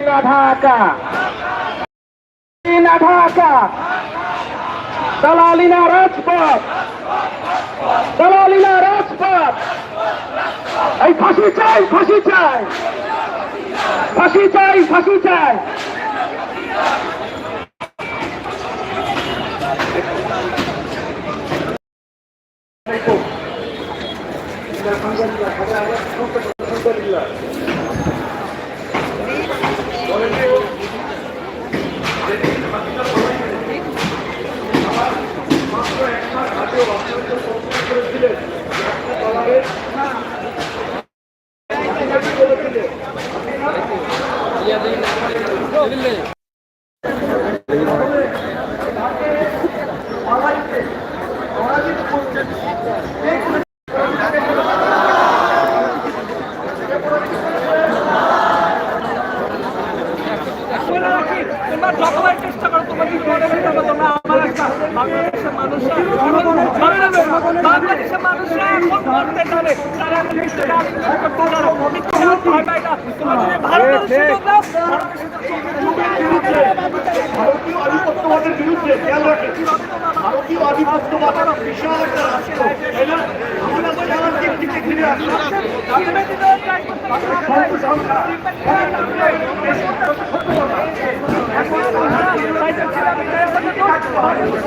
না ঢাকা না ঢাকা দালালিনা রাজপথ দালালিনা রাজপথ এই ফাঁসি চাই ফাঁসি চাই ফাঁসি চাই ফাঁসি চাই বলে চেষ্টা করো, তোমরা বাংলাদেশের মানুষরা বাংলাদেশের মানুষরা এখন করতে জানে। তারা ভারতীয় আধিপত্যবাদের বিরুদ্ধে খেয়াল রাখেন ভারতীয় আধিপত্যবাদ বিশাল একটা রাষ্ট্র। না? আমরা খেয়াল দিক থেকে ফিরে আসি। রাজনীতি